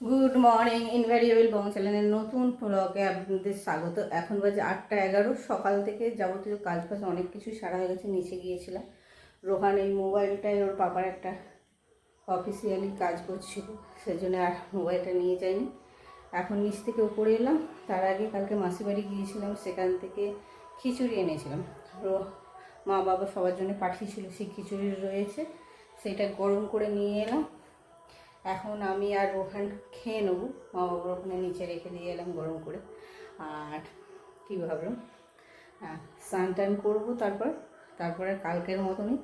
Good morning invariable বং চ্যানেলের নতুন ব্লগে আপনাদের স্বাগত। এখন বাজে আটটা এগারো, সকাল থেকে যাবতীয় কাজ ফাজ অনেক কিছু সারা হয়ে গেছে, নিচে গিয়েছিলাম। রোহান এই মোবাইলটায় ওর পাপার একটা অফিসিয়ালি কাজ করছিল, সেজন্য আর মোবাইলটা নিয়ে যাইনি এখন নিচ থেকে উপরে এলাম, তার আগে কালকে মাসি বাড়ি গিয়েছিলাম, সেখান থেকে খিচুড়ি এনেছিলাম। মা বাবা সবার জন্য পাঠিয়েছিল, সেই খিচুড়ি রয়েছে, সেটা গরম করে নিয়ে এলাম। এখন আমি আর রোহান খেয়ে নেব। মা বাবার ওখানে নিচে রেখে দিয়ে এলাম গরম করে। আর কী ভাবলাম? স্নান টান করব তারপর। তারপরে কালকের মতনই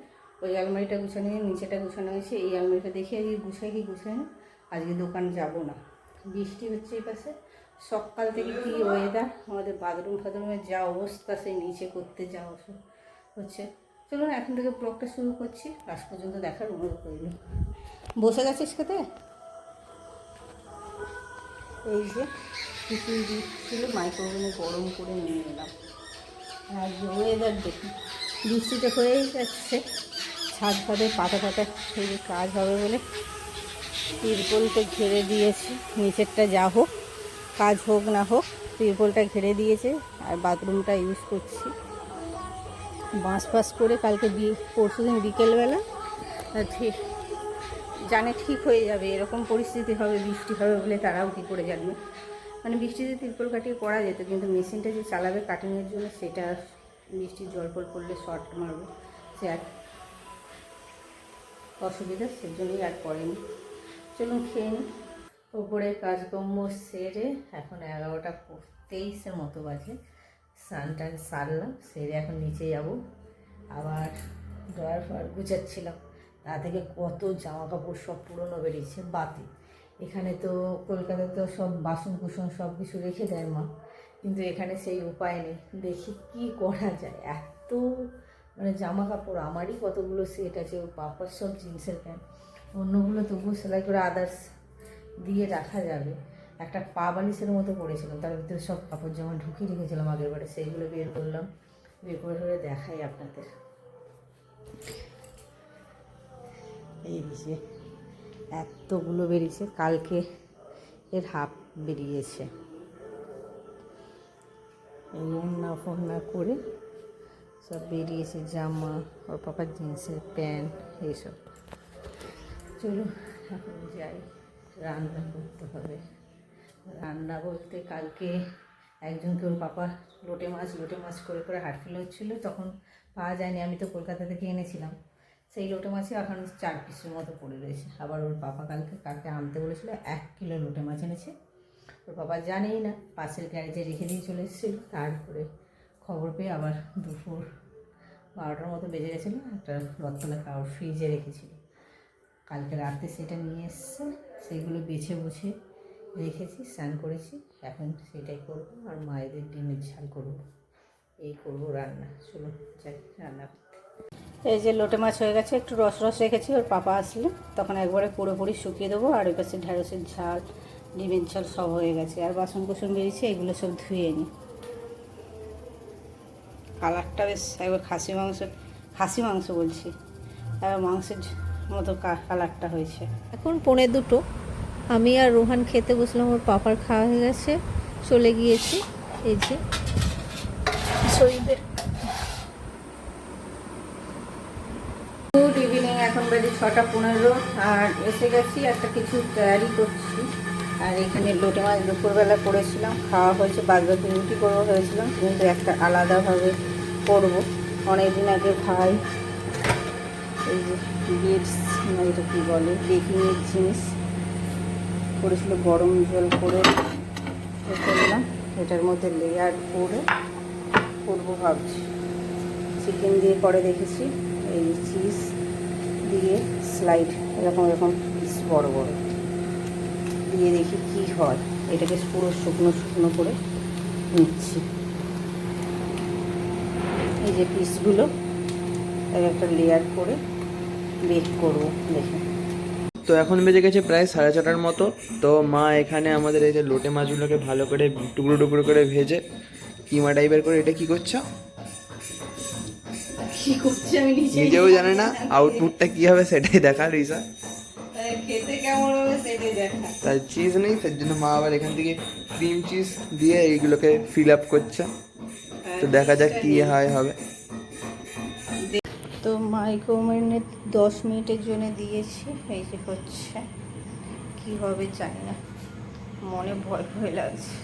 ওই আলমারিটা গুছানো নিয়ে নিচেটা গুছানো হয়েছে। এই আলমারিটা দেখে আজকে গুছাই কি গুছাই না, আজকে দোকান যাব না। বৃষ্টি হচ্ছে এই পাশে। সকাল থেকে কী ওয়েদার আমাদের বাথরুম ফাথরুমের যা অবস্থা, সেই নিচে করতে যাওয়া হচ্ছে। চলুন, এখন থেকে ব্লগটা শুরু করছি। লাস্ট পর্যন্ত দেখার অনুরোধ করল বসে গেছিস খেতে? এই যে খিচুড়ি দিচ্ছিল মাইক্রোওভেনে গরম করে নিয়ে এলাম। আর ওয়েদার দেখি বৃষ্টিতে হয়েই যাচ্ছে। ছাদ ফাদে পাতা টাতা থেকে কাজ হবে বলে তিরপলটা ঘিরে দিয়েছি। নিচেরটা যা হোক, কাজ হোক না হোক, তিরপলটা ঘিরে দিয়েছে আর বাথরুমটা ইউজ করছি। বাঁশ ফাঁস করে কালকে পরশু দিন বিকেলবেলা ঠিক জানে ঠিক হয়ে যাবে, এরকম পরিস্থিতি হবে, বৃষ্টি হবে বলে তারাও কী করে জানবে? মানে বৃষ্টিতে তিরপল কাটিয়ে করা যেত, কিন্তু মেশিনটা যে চালাবে কাটিংয়ের জন্য সেটা বৃষ্টির জল ফল পড়লে শর্ট মারবে। সে আর অসুবিধা সেজন্যই আর করেনি চলুন খেয়ে নিই। ওপরে কাজকর্ম সেরে এখন এগারোটা তেইশের মতো বাজে। স্নান সারলাম, সেরে এখন নিচে যাব। আবার ড্রয়ার ফয়ার গুছাচ্ছিলাম। তা থেকে কত জামা কাপড় সব পুরনো বেরিয়েছে বাতি এখানে তো কলকাতায় তো সব বাসন কুসন সব কিছু রেখে দেয় মা। কিন্তু এখানে সেই উপায় নেই। দেখি কি করা যায়। এত মানে জামা কাপড় আমারই কতগুলো সেট আছে ও পাপার সব জিন্সের প্যান্ট। অন্যগুলো তবুও সেলাই করে আদার্স দিয়ে রাখা যাবে। একটা পা বালিশের মতো পড়েছিলাম, তার ভিতরে সব কাপড় জামা ঢুকিয়ে রেখেছিলাম আগের বারে। সেইগুলো বের করলাম। বের করে দেখাই আপনাদের। এই যে এতগুলো বেরিয়েছে, কালকে এর হাফ বেরিয়েছে। এই ওড়না ফোড়না করে সব বেরিয়েছে, জামা, ওর পাপার জিন্সের প্যান্ট, এইসব। চলো, এখন যাই। রান্না করতে হবে। রান্না বলতে কালকে একজনকে ওর পাপা লোটে মাছ লোটে মাছ করে করে হাটফিল হচ্ছিল, তখন পাওয়া যায়নি। আমি তো কলকাতা থেকে এনেছিলাম। সেই লোটে মাছে এখন চার পিসের মতো পড়ে রয়েছে। আবার ওর পাপা কালকে কাকে আনতে বলেছিল, এক কিলো লোটে মাছ এনেছে। ওর বাবা জানেই না, পাশের গ্যারেজে রেখে দিয়ে চলে এসেছিল। তারপরে খবর পেয়ে আবার দুপুর বারোটার মতো বেজে গেছিল, একটা রত্তলা কাউর ফ্রিজে রেখেছিল। কালকে রাতে সেটা নিয়ে এসছে, সেগুলো বেছে বুছে রেখেছি, স্নান করেছি। এখন সেটাই করব আর মায়েদের ডিমের ঝাল করব। এই করব রান্না। চলো যাই, রান্না এই যে লোটে মাছ হয়ে গেছে একটু রস রস রেখেছি ওর পাপা আসলে। তখন একবারে পুরোপুরি শুকিয়ে দেবো আর ওই পাশে ঢ্যাঁড়সের ঝাল ডিমের ঝাল সব হয়ে গেছে। আর বাসন কুসন বেরিয়েছে এগুলো সব ধুয়ে নিই কালারটা বেশ একবার খাসি মাংস খাসি মাংস বলছি। একবার মাংসের মতো কা- কালারটা হয়েছে। এখন পৌনে দুটো। আমি আর রোহান খেতে বসলাম ওর পাপার খাওয়া হয়ে গেছে চলে গিয়েছি। এই যে শরীরের গুড ইভিনিং এখন বাজে ছটা পনেরো, আর এসে গেছি, একটা কিছু তৈরি করছি। আর এখানে লোটে মাছ দুপুরবেলা করেছিলাম, খাওয়া হয়েছে বাদবাকি রুটি করব হয়েছিলাম কিন্তু একটা আলাদাভাবে করব। অনেকদিন আগে ভাই এই যে বিটস এটা কী বলে, বেকিংয়ের জিনিস করেছিল, গরম জল করে করলাম, এটার মধ্যে লেয়ার করে করব ভাবছি। চিকেন দিয়ে করে দেখেছি, এই চিজ দিয়ে স্লাইড এরকম এরকম পিস বড় বড়। দিয়ে দেখি কি হয়। এটাকে পুরো শুকনো শুকনো করে নিচ্ছি। এই যে পিসগুলো এক একটা লেয়ার করে বেক করব, দেখে। তো এখন বেজে গেছে প্রায় সাড়ে ছটার মতো। তো মা এখানে আমাদের এই যে লোটে মাছগুলোকে ভালো করে টুকরো টুকরো করে ভেজে কিমা টাইপের করে এটা কি করছ? কি করছি আমি নিজে নিজেও জানে না আউটপুটটা কি হবে সেটাই দেখার রিসা খেতে কেমন হবে লেগে দেখা। তাই চিজ নেই তার জন্য মা আবার এখান থেকে ক্রিম চিজ দিয়ে এইগুলোকে ফিল আপ করছে। তো দেখা যাক কি হয় হবে। তো মাইক্রোওভেনে দশ মিনিটের জন্য দিয়েছি এই যে হচ্ছে। কি হবে জানি না। মনে ভয় ভয় লাগছে।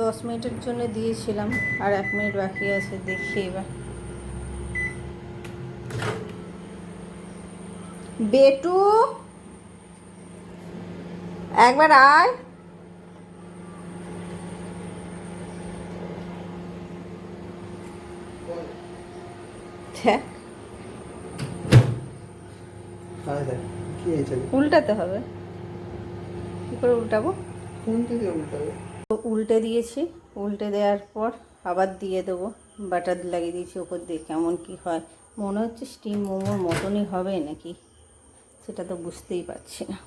দশ মিনিটের জন্য দিয়েছিলাম আর এক মিনিট বাকি আছে দেখি এবার। বেটু একবার আয়। উল্টাতে হবে। কি করে উল্টাবো? কোন থেকে উল্টাবে? তো উল্টে দিয়েছি। উল্টে দেওয়ার পর আবার দিয়ে দেবো। বাটার লাগিয়ে দিয়েছি ওপর দিয়ে। কেমন কি হয়? মনে হচ্ছে স্টিম মোমোর মতনই হবে নাকি? সেটা তো বুঝতেই পারছি না।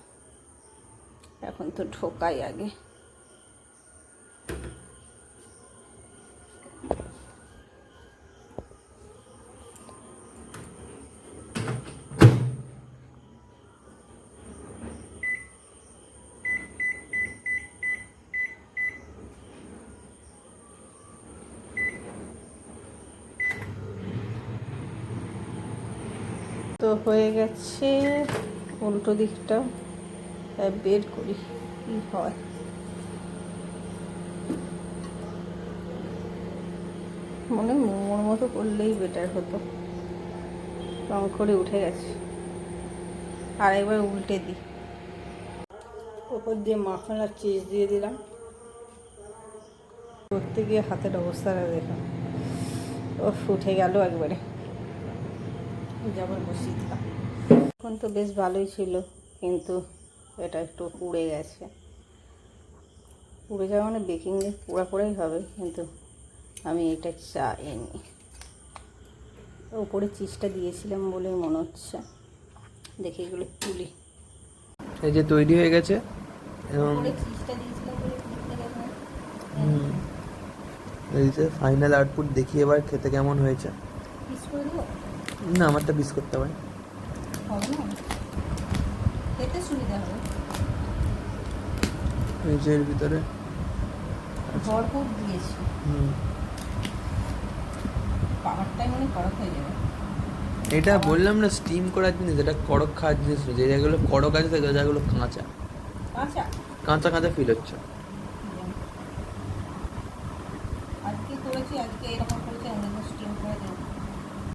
এখন তো ঢোকাই আগে। তো হয়ে গেছে। উল্টো দিকটা বের করি, কি হয়? মনে মোমোর মতো করলেই বেটার হতো। রং করে উঠে গেছে। আর একবার উল্টে দিই। ওপর দিয়ে মাখন আর চিজ দিয়ে দিলাম। করতে গিয়ে হাতের অবস্থাটা দেখো ও উঠে গেল একবারে। যেমন বসিয়ে দিলাম এখন তো বেশ ভালোই ছিল কিন্তু এটা একটু পুড়ে গেছে। পুড়ে যাওয়া মানে বেকিং পোড়া পোড়াই হবে কিন্তু আমি এটা চাইনি। ওপরে চিজটা দিয়েছিলাম বলে মনে হচ্ছে। দেখি এগুলো তুলি। এই যে তৈরি হয়ে গেছে এবং এই যে ফাইনাল আউটপুট দেখি এবার খেতে কেমন হয়েছে। না আমারটা বিস করতে হবে খেতে সুবিধা হবে। এই যে এর ভিতরে। ভরপুর দিয়েছি। হুম, পাহাড়টাই মনে কড়ক হয়ে যাবে। এটা বললাম না স্টিম করার জিনিস এটা কড়ক খাওয়ার জিনিস। যে যেগুলো কড়ক আছে সেগুলো যেগুলো কাঁচা। আচ্ছা কাঁচা কাঁচা ফিল হচ্ছে।